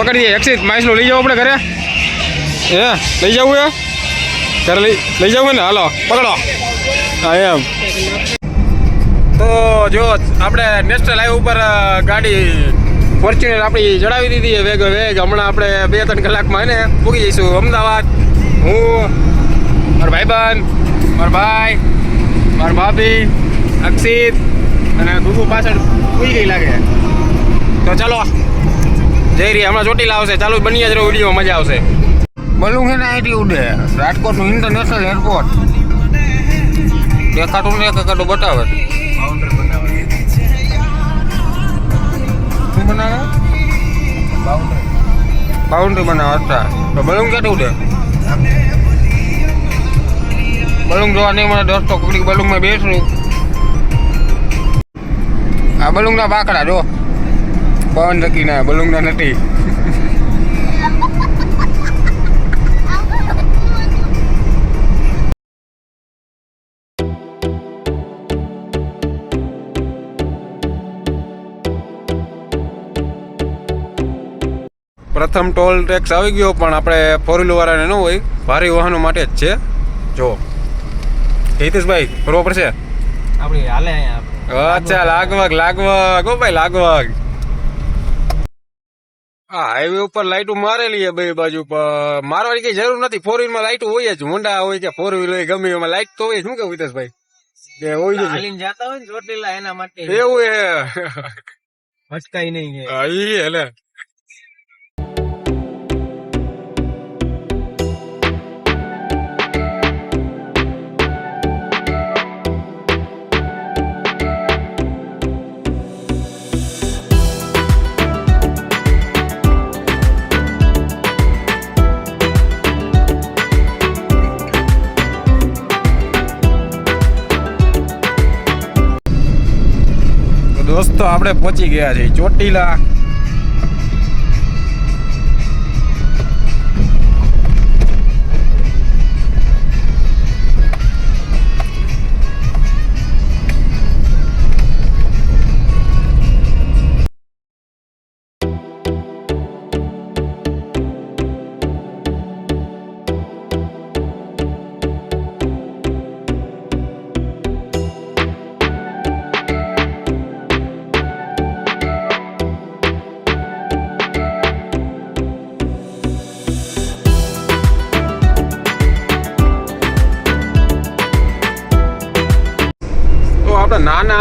પકડી દે. એક્સિત માઇસલો લઈ જાવ આપણે ઘરે. હે, લઈ જવું એ ઘરે લઈ લઈ જવું ને? હાલો, પકડો. હા, એમ. તો જો, આપણે નેશનલ હાઈવે ઉપર ગાડી ફોર્ચ્યુનર આપણી ચડાવી દીધી વેગ વેગ. હમણાં આપણે બે ત્રણ કલાકમાં એને પૂગી જઈશું. અમદાવાદ, હું, મારા ભાઈબંધ, મારા ભાઈ, મારા ભાભી, અક્ષિત અને ગુગુ પાછળ પૂરી ગઈ લાગે તો ચાલો. જઈ રહી, હમણાં ચોટીલા આવશે. ચાલુ બની જ રહ્યો વીડિયો, મજા આવશે. બલું છે ને અહીંથી ઉડે. રાજકોટનું ઇન્ટરનેશનલ એરપોર્ટ દેખાતું ને કાકાટું બતાવે. શું બાઉન્ડ્રી બનાવે, અચ્છા. તો બલૂન ક્યાંથી ઉડે? બલુંગ જોવા નહીં મને દોસ્તો કુકડી બલુંગમાં બેસું. આ બલુંગના બાકડા, જો. પવન નક્કીના બલૂનના નથી. પ્રથમ ટોલ ટેક્સ આવી ગયો પણ આપણે ફોર વ્હીલર વાળાને ન હોય. ભારે વાહનો માટે જ છે. જો. હિતેશભાઈ બરોબર છે? આપણી હાલે અહીંયા. અચ્છા લાગવગ લાગવગ. ઓ ભાઈ લાગવગ. આ હાઈવે ઉપર લાઈટો મારેલી છે બે બાજુ પર મારવાની કઈ જરૂર નથી. ફોર વ્હીલમાં લાઈટો હોય જ હોન્ડા હોય કે ફોર વ્હીલ હોય ગમે એમાં લાઈટ તો હોય. શું કેવું હિતેશભાઈ? કે હોય જ હાલીને જાતા હોય ને ચોટીલા એના માટે. એવું એ ભટકાઈ નહીં છે હા, ઈ એટલે આપણે પહોંચી ગયા છીએ ચોટીલા.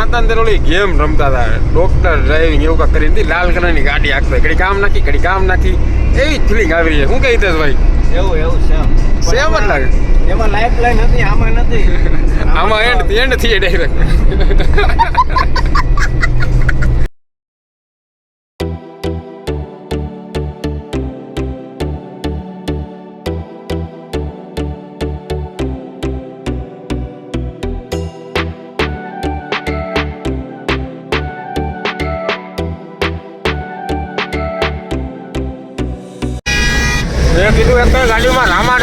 હતા ને ત્યારે ઓલી ગેમ રમતા હતા. ડોક્ટર ડ્રાઇવિંગ એવું કાંક કરીને. લાલ કલરની ગાડી આખતો ઘડી કામ નાખી ઘડી કામ નાખી. એવી ફિલિંગ આવી રહી છે. શું કહી દે ભાઈ એવું એવું સેમ સેમ જ લાગે. એમાં લાઈફ લાઈન હતી આમાં નથી. આમાં એન્ડ એન્ડથી ડાયરેક્ટ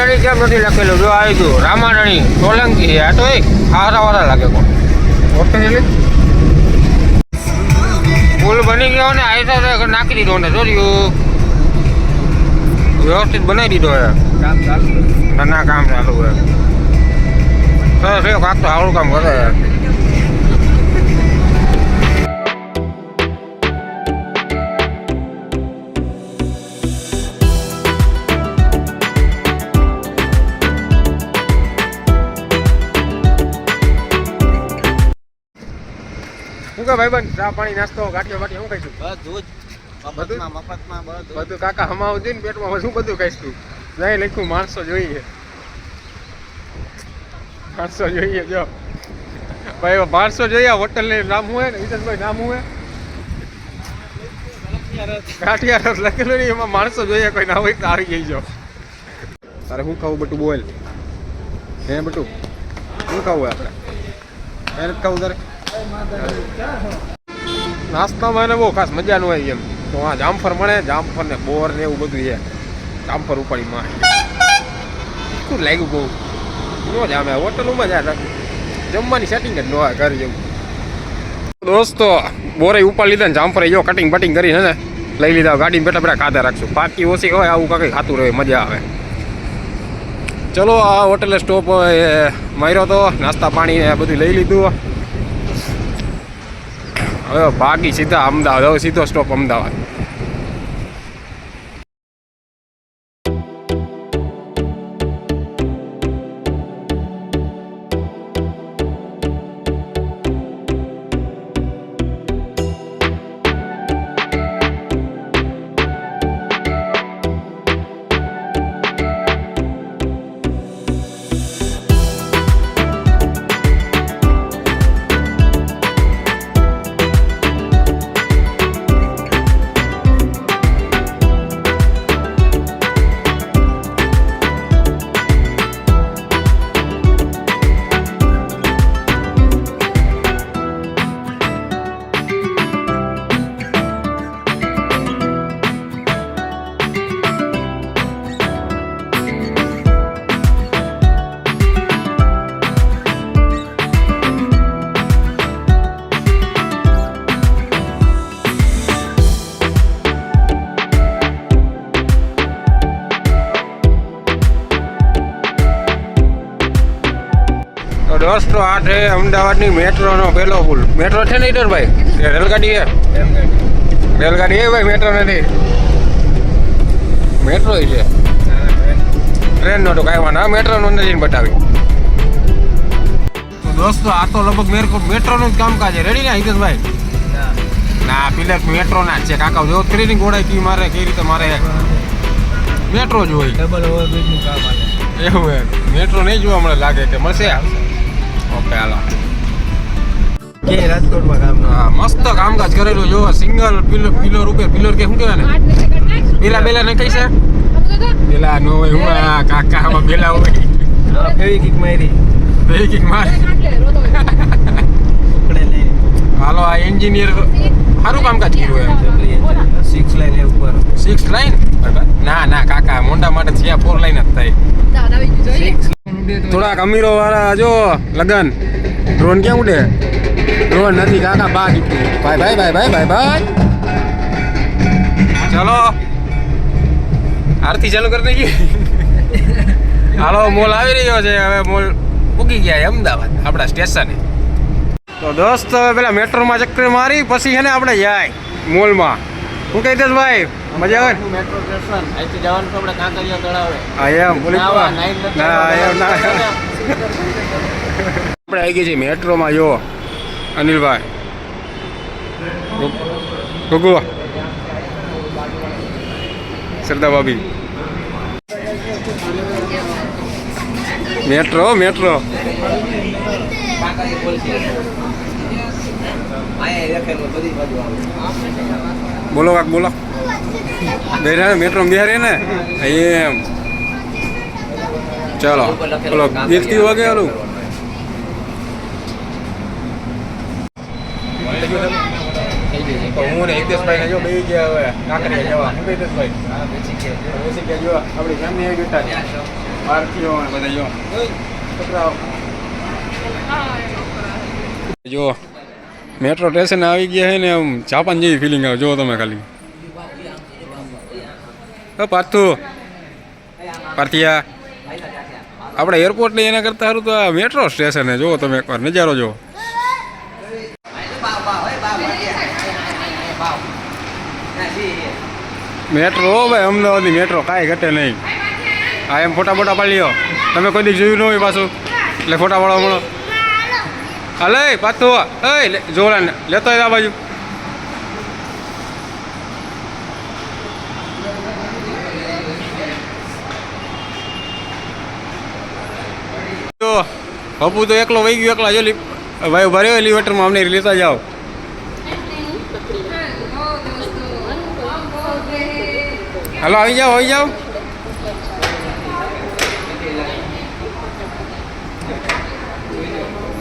ગાડીમાં કેમ નથી લખેલું? જો આવી ગયું. રામારણી સોલંકી આ તો એક હારા વાળા લાગે કોણ? ઓકે પુલ બની ગયો ને આવી તો નાખી દીધો ને જોયું વ્યવસ્થિત બનાવી દીધો હે ના નાના કામ ચાલુ હે સરસ આખ તો સારું કામ કરે. શું કે ભાઈબંધ. ચા પાણી નાસ્તો ગાંઠિયો બાટી શું ખાઈશું? બધું જ. મફતમાં મફતમાં બધું બધું કાકા હમાવું જોઈએ ને પેટમાં શું બધું ખાઈશું? નહીં લખ્યું માણસો જોઈએ. માણસો જોઈએ જો. ભાઈ માણસો જોઈએ હોટલ ને નામ હું હે? ને વિજયભાઈ નામ હું હે? ગાંઠિયા રસ લખેલું નહીં એમાં માણસો જોઈએ કોઈ ના હોય તો આવી ગઈ જો. તારે શું ખાવું બટું બોલ? હે બટું? શું ખાવું આપણે? એને ખાવું તારે? નાસ્તામાં એને બહુ ખાસ મજા ન હોય એમ. તો આ જામફર મળે જામફર ને બોર ને એવું બધું છે. જામફર ઉપાડી માં શું લાગ્યું બહુ નો જામે હોટલમાં જાય જમવાની સેટિંગ જ ન હોય ઘર જેવું. દોસ્તો, બોરે ઉપાડી લીધા ને જામફર જો કટિંગ બટિંગ કરીને ને, લઈ લીધા. ગાડીમાં બેઠા બેઠા ખાધા રાખશું. પાકી ઓછી હોય, આવું કાંઈ ખાતું રહે, મજા આવે. ચલો, આ હોટલે સ્ટોપ માર્યો તો. નાસ્તા પાણી ને બધું લઈ લીધું. હવે બાકી સીધા અમદાવાદ હવે સીધો સ્ટોપ અમદાવાદ. તો દોસ્તો આ છે અમદાવાદની મેટ્રોનો પહેલો પુલ. મેટ્રો છે ને ભાઈ કે રેલગાડી એ. રેલગાડી એ ભાઈ મેટ્રો નથી. મેટ્રો છે. ટ્રેનનો તો કાંઈ વાંધો મેટ્રોનો નથી બતાવી. તો દોસ્તો આ તો લગભગ મેરકો મેટ્રોનું જ કામકાજ છે. રેડી ને હિતેશભાઈ? ના પેલા મેટ્રોના જ છે. કાકા જો ત્રીની ગોળાઈ કી મારે કઈ રીતે મારે મેટ્રો જ હોય. ડબલ ઓવરબ્રિજનું કામ આવે એવું મેટ્રો નહીં જોવા મને લાગે કે મળશે. Okay hello. કે રાજકોટમાં કામ હા મસ્ત કામકાજ કરેલું જો સિંગલ પિલર પિલર ઉપર પિલર કે શું કહેવાય ને? પેલા બેલા ને કઈ છે? પેલા નો હોય હું આ કાકા આમાં બેલા હોય. ફેવી કિક મારી. બે કિક માર. હાલો આ એન્જિનિયર સારું કામકાજ કર્યું એમ. સિક્સ લાઈન ઉપર. સિક્સ લાઈન ના ના કાકા મોંડા માટે થયા ફોર લાઈન જ થાય. થોડાક અમીરો વાળા જો, લગન. ડ્રોન ક્યાં ઉડે? ડ્રોન નથી, કાકા બા ભાઈ ભાઈ ભાઈ ભાઈ ભાઈ બાય ચલો. આરતી ચાલુ કરી દઈએ હાલો, મોલ આવી રહ્યો છે. હવે મોલ પૂકી ગયા અમદાવાદ, આપણા સ્ટેશને. તો દોસ્ત પેલા મેટ્રોમાં ચક્કર મારી, પછી છે ને આપણે જાય મોલમાં. શું કહી દઈશ ભાઈ? મજા આવે ને? મેટ્રો સ્ટેશન અહીંથી જવાનું તો આપણે કાંકરિયા તળાવે. હા એમ બોલી ના, એમ ના આપણે આવી ગઈ છે મેટ્રોમાં જો અનિલભાઈ. ગુગુ. શ્રદ્ધા ભાભી. Metro metro. અહીંયા લખેલું બધી બાજુ આવે બોલો કાક બોલો. બેઠા ને મેટ્રો બિહારી ને? એમ. ચાલો બોલો ગીતથી વાગે ઓલું હું ને હિતેશભાઈ ને જો બે ગયા હવે. કાંકરિયા જવા. હિતેશભાઈ બેસી જો આપણી ફેમિલી આવી બેઠા છે. ભારતીયો બધા જો. છોકરાઓ. જો મેટ્રો સ્ટેશન આવી ગયા છે ને આમ જાપાન જેવી ફિલિંગ આવે. જો તમે ખાલી. પાર્થુ. પાર્થિયા. આપણે એરપોર્ટ લઈ એના કરતાં સારું તો આ મેટ્રો સ્ટેશન છે. જુઓ તમે એકવાર નજારો જો મેટ્રો ભાઈ, અમદાવાદની મેટ્રો કાંઈ ઘટે નહીં. આ એમ ફોટા ફોટા પાડી લો તમે કોઈ દી જોયું ન હોય પાછું. એટલે ફોટા પાડવા મળો. હાલે પાછું એ જોરા લેતો આ બાજુ. જો પપ્પુ તો એકલો વહી ગયો એકલા જો ભાઈ ઊભા રહ્યો એલિવેટરમાં અમને લેતા જાઓ હાલો આવી જાઓ આવી જાઓ.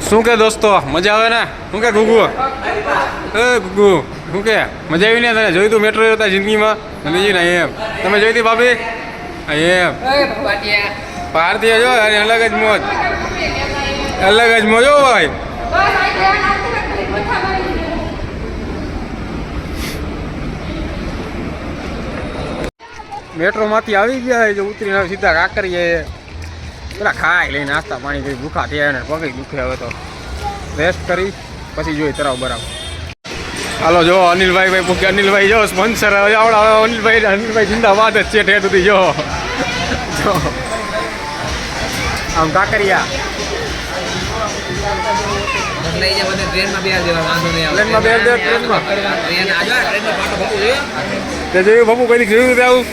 શું કે દોસ્તો? મજા આવે ને? શું કે ગુગુ? એ ગુગુ શું કે મજા આવી ને તને? જોયું તું મેટ્રો હતા જિંદગીમાં? નથી ને એમ. તમે જોઈ હતી ભાભી? એમ. ભારતીય જો અલગ જ મોજ. અલગ જ મોજો ભાઈ. મેટ્રોમાંથી આવી ગયા જો ઉતરીને સીધા કાકરીએ. પેલા ખાઈ લઈને નાસ્તા પાણી કરી ભૂખા થયા ને પગે દુખે હવે તો. રેસ્ટ કરી પછી જોઈ તરાવ બરાબર. હાલો જો અનિલભાઈ ભાઈ પૂકે અનિલભાઈ જો સ્પોન્સર હવે આવડા હવે અનિલભાઈ અનિલભાઈ જિંદાબાદ જ છે ઠેર સુધી જો. આમ કાકરિયા. લઈ ટ્રેનમાં આવે. ટ્રેનમાં ટ્રેનમાં? તે જોયું બાપુ કઈ જોયું તે આવું?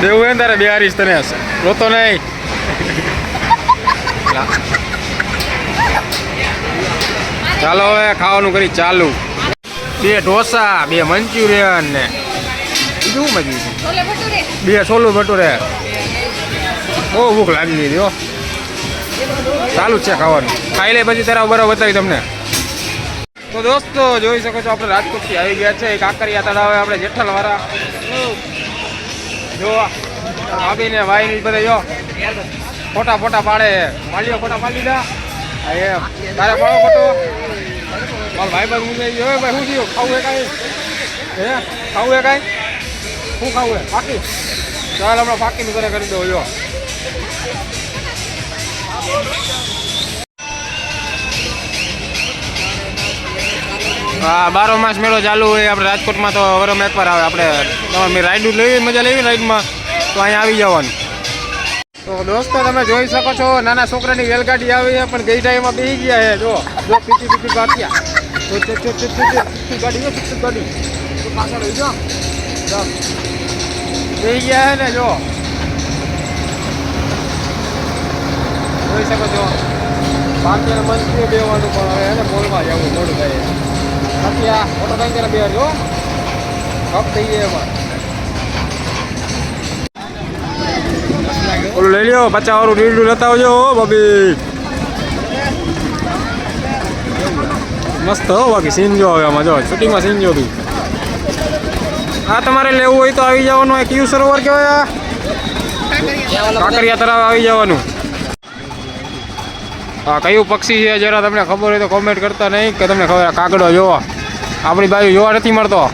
દેવું એમ તારે બિહારીશ તને. રોતો નહીં. ચાલો હવે ખાવાનું કરી ચાલુ. બે ઢોસા બે મંચુરિયન ને શું મજ્યું છે? બે છોલું ભટુરે. બહુ ભૂખ લાગી ગઈ હો. ચાલુ છે ખાવાનું. ખાઈ લે પછી તારા બરાબર બતાવી તમને. તો દોસ્તો જોઈ શકો છો આપણે રાજકોટથી આવી ગયા છે કાંકરિયા તળાવે આપણે જેઠલવાળા જો ભાભીને ભાઈ બધા જો. ફોટા ફોટા પાડે. માલિયો ફોટા પાડી દીધા એમ તારે પાડો ફોટો. મારો ભાઈ ભાઈ હું હવે ભાઈ શું થયું? ખાવું હે કાંઈ? હે? ખાવું હે કાંઈ? શું ખાવું હે? પાકી? ચાલ, હમણાં પાકીનું તને કરી દો જો. હા, બારો માસ મેળો ચાલુ હોય. આપણે રાજકોટમાં તો વરમ એકવાર આવે. આપણે તમારે રાઈડ લેવી મજા લેવી રાઈડમાં તો અહીંયા આવી જવાનું. તો દોસ્તો, તમે જોઈ શકો છો, નાના છોકરાની રેલગાડી આવી છે, પણ ગઈ ટાઈમમાં બેસી ગયા છે, જો જો પીટી પીટી બાટિયા તો તે તે તે તે તે ગાડી જો પિક્ચર ગાડી. તો પાછળ રહી જો જો. બેસી ગયા છે ને, જો. જોઈ શકો છો. બાકી મંત્રીઓ બેવાનું પણ હવે એને મોલમાં જવું, મોડું થાય બાકી આ ફોટો થઈ ત્યારે બે જો કપ થઈ જાય એમાં ઓલું લઈ લ્યો પચાસ વાળું રીડું લેતા આવજો ભાભી. મસ્ત, હો, બાકી સીન જો હવે આમાં, જો શૂટિંગમાં સીન જો બી. આ તમારે લેવું હોય તો આવી જવાનું, આ કયું સરોવર કહેવાય કાંકરિયા તળાવ આવી જવાનું. હા, કયું પક્ષી છે, જરા તમને ખબર હોય તો કોમેન્ટ કરતા નહીં, કે તમને ખબર કાગડો જોવા. આપણી બાજુ જોવા નથી મળતો.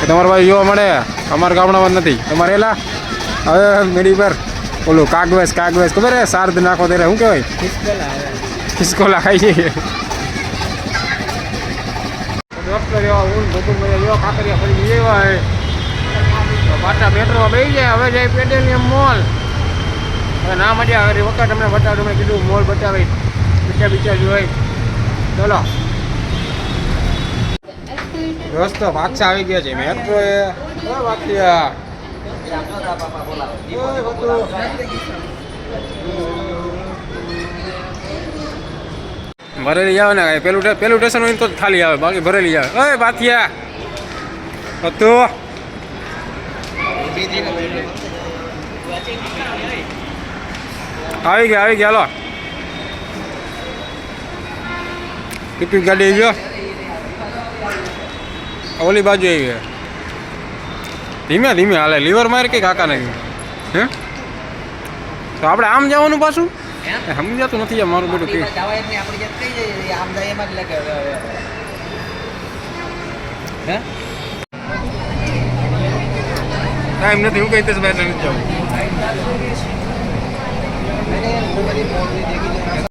કે તમારી બાજુ જોવા મળે, અમારા ગામડામાં નથી. તમારે એલા? હવે મેડી પર. ઓલું કાગવેસ કાગવેસ ખબર હે? શારદ નાખો ત્યારે શું કહેવાય? ખિસકોલા ખાઈ જઈએ. કાંકરિયા ફરી પાટા મેટ્રોમાં બેસી જાય હવે જાય પેડેલિયમ મોલ હવે ના મજા આવે વખત તમને બતાવું તમને કીધું મોલ બતાવી બીજા બીજા જોઈ ચલો દોસ્તો પાછા આવી ગયા છે. મેટ્રો એ. બતુ. ભરેલી આવે ને પેલું પેલું સ્ટેશન હોય તો થાલી આવે. બાકી ભરેલી આવે. ઓય, બાથિયા. હતું આવી ગયા આવી ગયા. હાલો. ટિકિટ ગાડી આવી ગયો. ઓલી બાજુ આવી ગયા. ધીમે ધીમે હાલે લીવર મારે કઈ કાકા નહીં હે? તો આપણે આમ જવાનું પાછું? સમજાતું નથી આ મારું બધું કઈ? ટાઈમ નથી હું દસ બહાર નથી જવું?